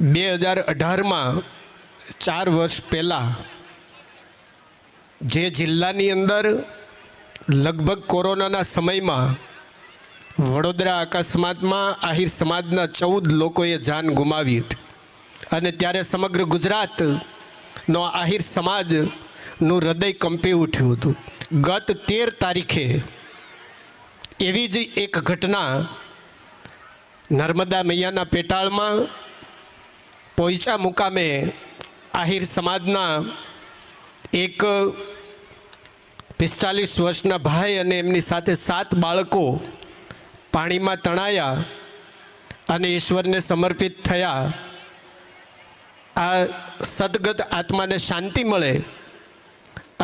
બે હજાર અઢારમાં, ચાર વર્ષ પહેલાં, જે જિલ્લાની અંદર લગભગ કોરોનાના સમયમાં વડોદરા અકસ્માતમાં આહિર સમાજના ચૌદ લોકોએ જાન ગુમાવી હતી. અને ત્યારે સમગ્ર ગુજરાતનો આહિર સમાજનું હૃદય કંપી ઉઠ્યું હતું. ગત તેર તારીખે એવી જ એક ઘટના નર્મદા મૈયાના પેટાળમાં પોઈચા મુકામે આહિર સમાજના એક પિસ્તાલીસ વર્ષના ભાઈ અને એમની સાથે સાત બાળકો પાણીમાં તણાયા અને ઈશ્વરને સમર્પિત થયા. આ સદગત આત્માને શાંતિ મળે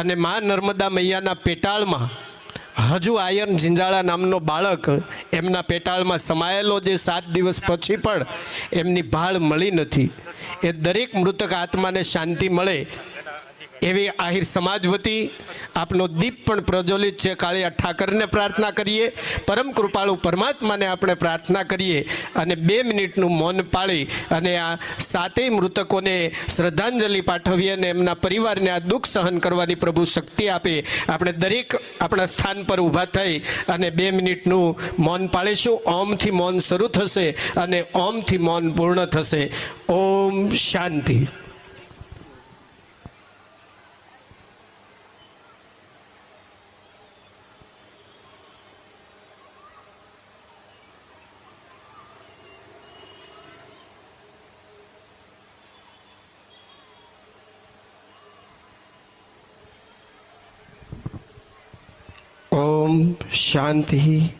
અને મા નર્મદા મૈયાના પેટાળમાં હજુ આયન ઝીંઝાળા નામનો બાળક એમના પેટાળમાં સમાયેલો જે સાત દિવસ પછી પણ એમની ભાળ મળી નથી. એ દરેક મૃતક આત્માને શાંતિ મળે એવી આહિર સમાજ વતી આપનો દીપ પણ પ્રજ્વલિત છે. કાળિયા ઠાકરને પ્રાર્થના કરીએ. પરમ કૃપાળુ પરમાત્માને આપણે પ્રાર્થના કરીએ અને બે મિનિટનું મૌન પાળી અને આ સાતેય મૃતકોને શ્રદ્ધાંજલિ પાઠવીએ અને એમના પરિવારને આ દુઃખ સહન કરવાની પ્રભુ શક્તિ આપે. આપણે દરેક આપણા સ્થાન પર ઊભા થઈ અને બે મિનિટનું મૌન પાળીશું. ઓમથી મૌન શરૂ થશે અને ઓમથી મૌન પૂર્ણ થશે. ઓમ શાંતિ. ઓમ શાંતિ